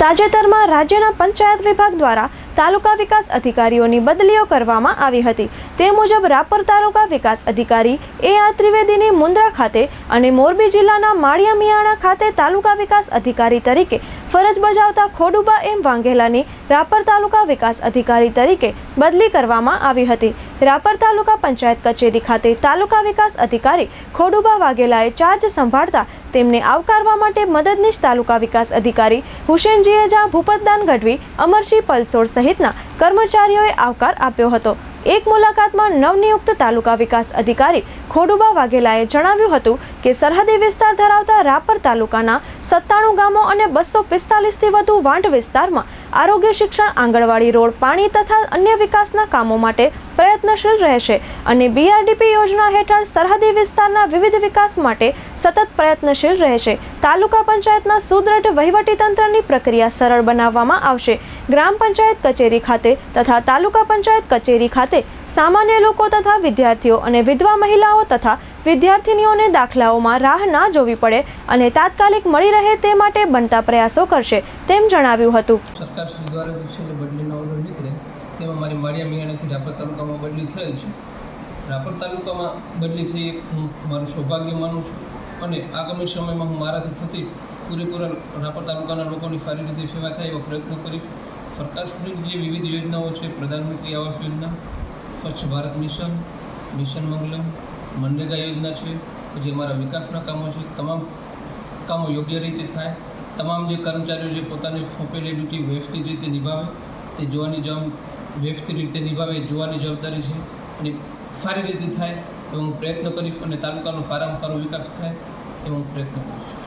તાજેતરમાં રાજ્યના પંચાયત વિભાગ દ્વારા તાલુકા વિકાસ અધિકારીઓની બદલીઓ કરવામાં આવી હતી. તે મુજબ રાપર તાલુકા વિકાસ અધિકારી એ આર ત્રિવેદીની મુન્દ્રા ખાતે અને મોરબી જિલ્લાના માળિયા મિયાણા ખાતે તાલુકા વિકાસ અધિકારી તરીકે ફરજ બજાવતા ખોડુબા એમ વાંગેલાની રાપર તાલુકા વિકાસ અધિકારી તરીકે બદલી કરવામાં આવી હતી. રાપર તાલુકા પંચાયત કચેરી ખાતે તાલુકા વિકાસ અધિકારી ખોડુબા વાઘેલાએ ચાર્જ સંભાળતા તેમને આવકારવા માટે મદદનીશ તાલુકા વિકાસ અધિકારી હુસેનજીએ જ્યાં ભૂપતદાન ગઢવી અમરસિંહ પલસોડ સહિતના કર્મચારીઓએ આવકાર આપ્યો હતો. એક મુલાકાતમાં નવનિયુક્ત તાલુકા વિકાસ અધિકારી ખોડુબા વાઘેલાએ જણાવ્યું હતું કે સરહદી વિસ્તાર ધરાવતા રાપર તાલુકાના સત્તાણું ગામો અને બસો પિસ્તાલીસથી વધુ વાંઢ વિસ્તારમાં આરોગ્ય શિક્ષણ, આંગણવાડી રોડ, પાણી તથા અન્ય વિકાસના કામો માટે પ્રયત્નશીલ રહેશે અને બીઆરડીપી યોજના હેઠળ સરહદી વિસ્તારના વિવિધ વિકાસ માટે સતત પ્રયત્નશીલ રહેશે. તાલુકા પંચાયતના સુદ્રઢ વહીવટીતંત્રની પ્રક્રિયા સરળ બનાવવામાં આવશે. ગ્રામ પંચાયત કચેરી ખાતે તથા તાલુકા પંચાયત કચેરી ખાતે સામાન્ય લોકો તથા વિદ્યાર્થીઓ અને વિધવા મહિલાઓ તથા વિદ્યાર્થિનીઓને દાખલાઓમાં રાહ ના જોવી પડે અને તાત્કાલિક મળી રહે તે માટે બનતા પ્રયાસો કરશે તેમ જણાવ્યું હતું. સરકાર શ્રી દ્વારા જે છે ને બદલીનો ઓર્ડર નીકળે, તેમાં મારી માળિયા મિયાણાથી રાપર તાલુકામાં બદલી થયેલ છે. રાપર તાલુકામાં બદલી થઈ હું મારું સૌભાગ્ય માનું છું અને આગામી સમયમાં હું મારાથી થતી પૂરેપૂરા રાપર તાલુકાના લોકોની સારી રીતે સેવા થાય એવા પ્રયત્નો કરીશ. સરકાર શ્રી જે વિવિધ યોજનાઓ છે, પ્રધાનમંત્રી આવાસ યોજના, સ્વચ્છ ભારત મિશન મિશન મંગલમ મનરેગા યોજના છે પછી અમારા વિકાસના કામો છે, તમામ કામો યોગ્ય રીતે થાય, તમામ જે કર્મચારીઓ જે પોતાની સોંપેલી ડ્યુટી વ્યવસ્થિત રીતે નિભાવે, તે જોવાની જવાબ, વ્યવસ્થિત રીતે નિભાવે જોવાની જવાબદારી છે અને સારી રીતે થાય એવો હું પ્રયત્ન કરીશ અને તાલુકાનો સારામાં સારો વિકાસ થાય એવો હું પ્રયત્ન કરીશ.